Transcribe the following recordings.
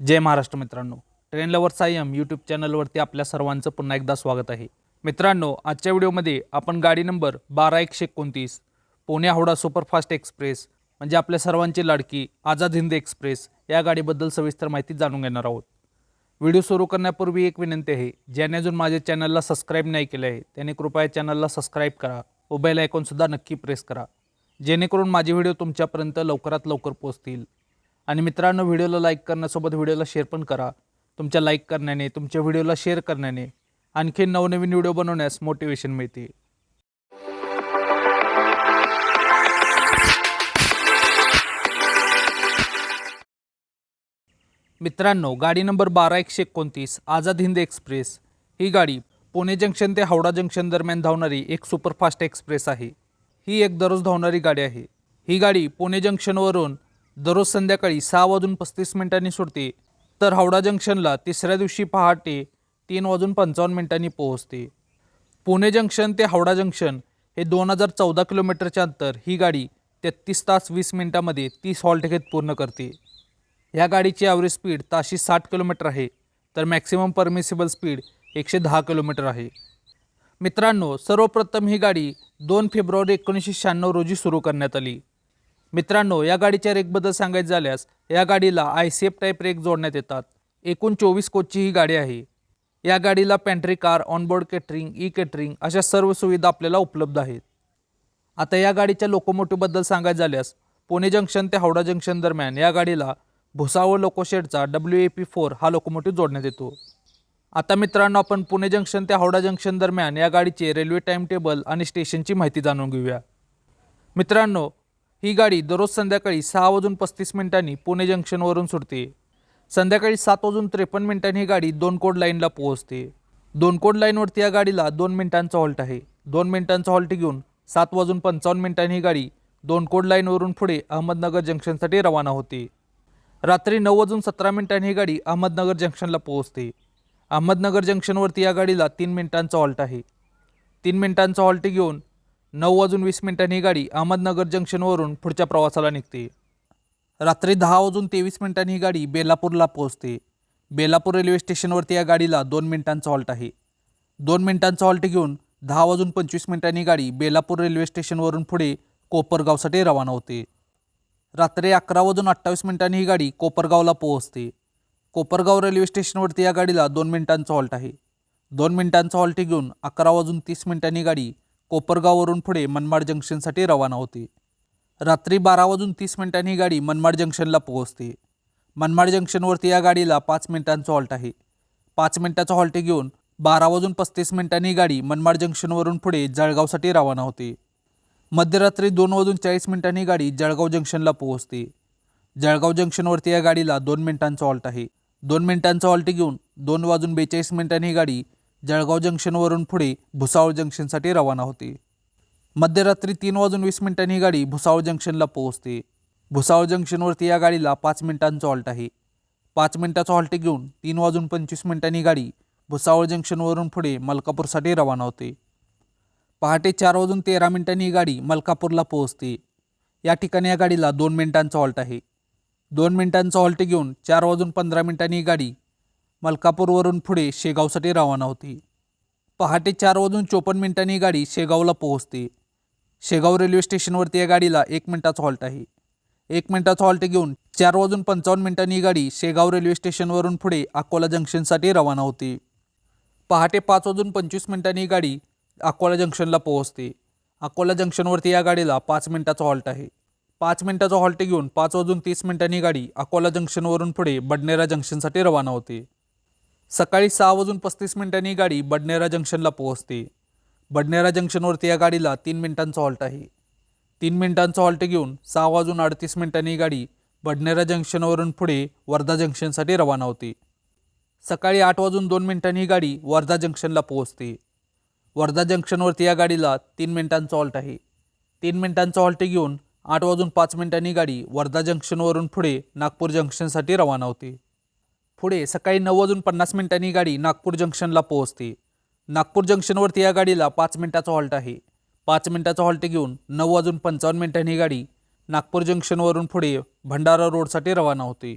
जय महाराष्ट्र मित्रांनो. Train lover Sayam YouTube चॅनलवरती आपल्या सर्वांचं पुन्हा एकदा स्वागत आहे. मित्रांनो आजच्या व्हिडिओमध्ये आपण गाडी नंबर बारा एकशे एकोणतीस पुणे हावडा सुपरफास्ट एक्सप्रेस म्हणजे आपल्या सर्वांची लाडकी आझाद हिंद एक्सप्रेस या गाडीबद्दल सविस्तर माहिती जाणून घेणार आहोत. व्हिडिओ सुरू करण्यापूर्वी एक विनंती आहे ज्याने अजून माझ्या चॅनलला सबस्क्राईब नाही केलं आहे त्याने कृपया चॅनलला सबस्क्राईब करा व बेल आयकॉनसुद्धा नक्की प्रेस करा. जेणेकरून माझे व्हिडिओ तुमच्यापर्यंत लवकरात लवकर पोहोचतील. आणि मित्रांनो व्हिडिओला लाईक करण्यासोबत व्हिडिओला शेअर पण करा. तुमच्या लाईक करण्याने तुमच्या व्हिडिओला शेअर करण्याने आणखी नवनवीन व्हिडिओ बनवण्यास मोटिवेशन मिळते. मित्रांनो गाडी नंबर बारा एकशे एकोणतीस आझाद हिंद एक्सप्रेस. ही गाडी पुणे जंक्शन ते हावडा जंक्शन दरम्यान धावणारी एक सुपरफास्ट एक्सप्रेस आहे. ही एक दररोज धावणारी गाडी आहे. ही गाडी पुणे जंक्शनवरून दररोज संध्याकाळी सहा वाजून पस्तीस मिनिटांनी सुटते तर हावडा जंक्शनला तिसऱ्या दिवशी पहाटे तीन वाजून पंचावन्न मिनिटांनी पोहोचते. पुणे जंक्शन ते हावडा जंक्शन हे दोन हजार चौदा किलोमीटरचे अंतर. ही गाडी तेहतीस तास वीस मिनिटामध्ये तीस हॉल्ट घेत पूर्ण करते. ह्या गाडीची ॲव्हरेज स्पीड ताशी साठ किलोमीटर आहे. तर मॅक्सिमम परमिसिबल स्पीड एकशे दहा किलोमीटर आहे. मित्रांनो सर्वप्रथम ही गाडी दोन फेब्रुवारी एकोणीसशे शहाण्णव रोजी सुरू करण्यात आली. मित्रांनो या गाडीच्या रेकबद्दल सांगायचं झाल्यास या गाडीला आय सेफ टाईप रेक जोडण्यात येतात. एकूण चोवीस कोचची ही गाडी आहे. या गाडीला pantry car onboard catering e catering अशा सर्व सुविधा आपल्याला उपलब्ध आहेत. आता या गाडीच्या लोकोमोटिव्हबद्दल सांगायचं झाल्यास पुणे जंक्शन ते हावडा जंक्शन दरम्यान या गाडीला भुसावळ लोकोशेडचा डब्ल्यू ए पी फोर हा लोकोमोटिव्ह जोडण्यात येतो. आता मित्रांनो आपण पुणे जंक्शन ते हावडा जंक्शन दरम्यान या गाडीचे रेल्वे टाईम टेबल आणि स्टेशनची माहिती जाणून घेऊया. मित्रांनो ही गाडी दररोज संध्याकाळी सहा वाजून पस्तीस मिनिटांनी पुणे जंक्शनवरून सुटते. संध्याकाळी सात वाजून त्रेपन्न मिनिटांनी ही गाडी दोन कोड लाईनला पोहोचते. दोन कोड लाईनवरती या गाडीला दोन मिनिटांचा हॉल्ट आहे. दोन मिनिटांचा हॉल्ट घेऊन सात वाजून पंचावन्न मिनिटांनी ही गाडी दोन कोड लाईनवरून पुढे अहमदनगर जंक्शनसाठी रवाना होते. रात्री नऊ वाजून सतरा मिनिटांनी ही गाडी अहमदनगर जंक्शनला पोहोचते. अहमदनगर जंक्शनवरती या गाडीला तीन मिनिटांचा हॉल्ट आहे. तीन मिनिटांचा हॉल्ट घेऊन नऊ वाजून वीस मिनिटांनी ही गाडी अहमदनगर जंक्शनवरून पुढच्या प्रवासाला निघते. रात्री दहा वाजून तेवीस मिनिटांनी ही गाडी बेलापूरला पोहोचते. बेलापूर रेल्वे स्टेशनवरती या गाडीला दोन मिनिटांचा हॉल्ट आहे. दोन मिनिटांचा हॉल्ट घेऊन दहा वाजून पंचवीस मिनिटांनी गाडी बेलापूर रेल्वे स्टेशनवरून पुढे कोपरगावसाठी रवाना होते. रात्री अकरा वाजून अठ्ठावीस मिनिटांनी ही गाडी कोपरगावला पोहोचते. कोपरगाव रेल्वे स्टेशनवरती या गाडीला दोन मिनिटांचा हॉल्ट आहे. दोन मिनिटांचा हॉल्ट घेऊन अकरा वाजून तीस मिनिटांनी गाडी कोपरगाववरून पुढे मनमाड जंक्शनसाठी रवाना होते. रात्री बारा वाजून तीस मिनिटांनी ही गाडी मनमाड जंक्शनला पोहोचते. मनमाड जंक्शनवरती या गाडीला पाच मिनिटांचा हॉल्ट आहे. पाच मिनिटाचा हॉल्ट घेऊन बारा वाजून पस्तीस मिनिटांनी ही गाडी मनमाड जंक्शनवरून पुढे जळगावसाठी रवाना होते. मध्यरात्री दोन वाजून चाळीस मिनिटांनी ही गाडी जळगाव जंक्शनला पोहोचते. जळगाव जंक्शनवरती या गाडीला दोन मिनिटांचा हॉल्ट आहे. दोन मिनिटांचा हॉल्ट घेऊन दोन वाजून बेचाळीस मिनिटांनी ही गाडी जळगाव जंक्शनवरून पुढे भुसावळ जंक्शनसाठी रवाना होते. मध्यरात्री तीन वाजून वीस मिनिटांनी ही गाडी भुसावळ जंक्शनला पोहोचते. भुसावळ जंक्शनवरती या गाडीला पाच मिनिटांचा हॉल्ट आहे. पाच मिनिटाचा हॉल्ट घेऊन तीन वाजून पंचवीस मिनिटांनी गाडी भुसावळ जंक्शनवरून पुढे मलकापूरसाठी रवाना होते. पहाटे चार वाजून तेरा मिनिटांनी ही गाडी मलकापूरला पोहोचते. या ठिकाणी या गाडीला दोन मिनिटांचा हॉल्ट आहे. दोन मिनिटांचा हॉल्ट घेऊन चार वाजून पंधरा मिनिटांनी ही गाडी मलकापूरवरून पुढे शेगावसाठी रवाना होती. पहाटे चार वाजून चोपन्न मिनिटांनी ही गाडी शेगावला पोहोचते. शेगाव रेल्वे स्टेशनवरती या गाडीला एक मिनिटाचा हॉल्ट आहे. एक मिनिटाचा हॉल्ट घेऊन चार वाजून पंचावन्न मिनिटांनी ही गाडी शेगाव रेल्वे स्टेशनवरून पुढे अकोला जंक्शनसाठी रवाना होते. पहाटे पाच वाजून पंचवीस मिनिटांनी ही गाडी अकोला जंक्शनला पोहोचते. अकोला जंक्शनवरती या गाडीला पाच मिनिटाचा हॉल्ट आहे. पाच मिनिटाचा हॉल्ट घेऊन पाच वाजून तीस मिनिटांनी गाडी अकोला जंक्शनवरून पुढे बडनेरा जंक्शनसाठी रवाना होते. सकाळी सहा वाजून पस्तीस मिनिटांनी ही गाडी बडनेरा जंक्शनला पोहोचते. बडनेरा जंक्शनवरती या गाडीला तीन मिनिटांचा हॉल्ट आहे. तीन मिनिटांचा हॉल्ट घेऊन सहा वाजून अडतीस मिनिटांनी ही गाडी बडनेरा जंक्शनवरून पुढे वर्धा जंक्शनसाठी रवाना होते. सकाळी आठ वाजून दोन मिनिटांनी ही गाडी वर्धा जंक्शनला पोहोचते. वर्धा जंक्शनवरती या गाडीला तीन मिनिटांचा हॉल्ट आहे. तीन मिनिटांचा हॉल्ट घेऊन आठ वाजून पाच मिनिटांनी गाडी वर्धा जंक्शनवरून पुढे नागपूर जंक्शनसाठी रवाना होते. पुढे सकाळी नऊ वाजून पन्नास मिनिटांनी गाडी नागपूर जंक्शनला पोहोचते. नागपूर जंक्शनवरती या गाडीला पाच मिनिटाचा हॉल्ट आहे. पाच मिनिटाचा हॉल्ट घेऊन नऊ वाजून पंचावन्न मिनिटांनी ही गाडी नागपूर जंक्शनवरून पुढे भंडारा रोडसाठी रवाना होते.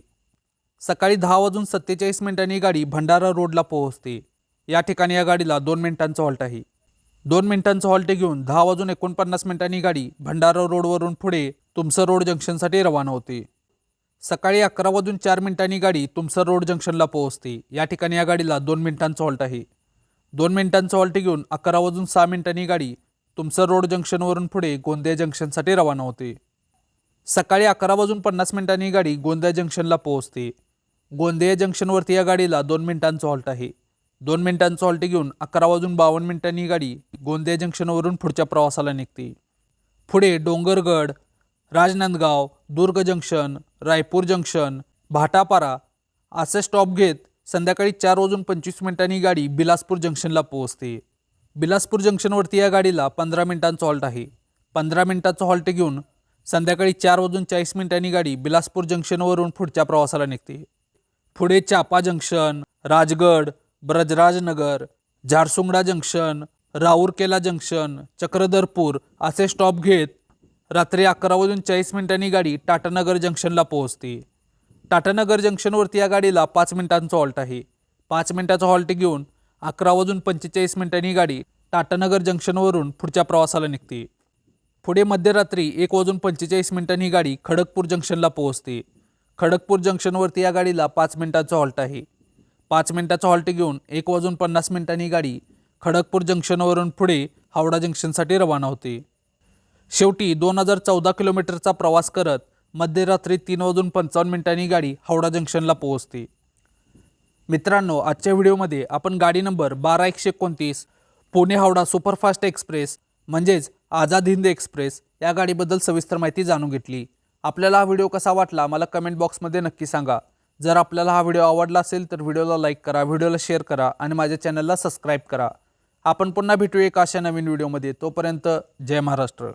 सकाळी दहा वाजून सत्तेचाळीस मिनिटांनी ही गाडी भंडारा रोडला पोहोचते. या ठिकाणी या गाडीला दोन मिनिटांचा हॉल्ट आहे. दोन मिनिटांचा हॉल्ट घेऊन दहा वाजून एकोणपन्नास मिनिटांनी गाडी भंडारा रोडवरून पुढे तुमसर रोड जंक्शनसाठी रवाना होते. सकाळी अकरा वाजून चार मिनिटांनी गाडी तुमसर रोड जंक्शनला पोहोचते. या ठिकाणी या गाडीला दोन मिनिटांचा हॉल्ट आहे. दोन मिनिटांचा हॉल्ट घेऊन अकरा वाजून सहा मिनिटांनी गाडी तुमसर रोड जंक्शनवरून पुढे गोंदिया जंक्शनसाठी रवाना होते. सकाळी अकरा वाजून पन्नास मिनिटांनी गाडी गोंदिया जंक्शनला पोहोचते. गोंदिया जंक्शनवरती या गाडीला दोन मिनिटांचा हॉल्ट आहे. दोन मिनिटांचा हॉल्ट घेऊन अकरा वाजून बावन्न मिनिटांनी गाडी गोंदिया जंक्शनवरून पुढच्या प्रवासाला निघते. पुढे डोंगरगड राजनांदगाव दुर्ग जंक्शन रायपूर जंक्शन भाटापारा असे स्टॉप घेत संध्याकाळी चार वाजून पंचवीस मिनिटांनी ही गाडी बिलासपूर जंक्शनला पोहोचते. बिलासपूर जंक्शनवरती या गाडीला पंधरा मिनिटांचा हॉल्ट आहे. पंधरा मिनिटाचा हॉल्ट घेऊन संध्याकाळी चार वाजून चाळीस मिनिटांनी गाडी बिलासपूर जंक्शनवरून पुढच्या प्रवासाला निघते. पुढे Champa junction Raigarh Brajrajnagar Jharsuguda junction Rourkela junction Chakradharpur असे स्टॉप घेत रात्री अकरा वाजून चाळीस मिनिटांनी गाडी टाटानगर जंक्शनला पोहोचते. टाटानगर जंक्शनवरती या गाडीला पाच मिनिटांचा हॉल्ट आहे. पाच मिनिटाचा हॉल्ट घेऊन अकरा वाजून पंचेचाळीस मिनिटांनी गाडी टाटानगर जंक्शनवरून पुढच्या प्रवासाला निघते. पुढे मध्यरात्री एक वाजून पंचेचाळीस मिनिटांनी गाडी खडगपूर जंक्शनला पोहोचते. खडगपूर जंक्शनवरती या गाडीला पाच मिनिटाचा हॉल्ट आहे. पाच मिनिटाचा हॉल्ट घेऊन एक वाजून पन्नास मिनिटांनी गाडी खडगपूर जंक्शनवरून पुढे हावडा जंक्शनसाठी रवाना होते. शेवटी दोन हजार चौदा किलोमीटरचा प्रवास करत मध्यरात्री तीन वाजून पंचावन्न मिनिटांनी गाडी हावडा जंक्शनला पोहोचते. मित्रांनो आजच्या व्हिडिओमध्ये आपण गाडी नंबर बारा एकशे एकोणतीस पुणे हावडा सुपरफास्ट एक्सप्रेस म्हणजेच आझाद हिंद एक्सप्रेस या गाडीबद्दल सविस्तर माहिती जाणून घेतली. आपल्याला हा व्हिडिओ कसा वाटला मला कमेंट बॉक्समध्ये नक्की सांगा. जर आपल्याला हा व्हिडिओ आवडला असेल तर व्हिडिओला लाईक करा व्हिडिओला शेअर करा आणि माझ्या चॅनलला सबस्क्राईब करा. आपण पुन्हा भेटूया एका अशा नवीन व्हिडिओमध्ये. तोपर्यंत जय महाराष्ट्र.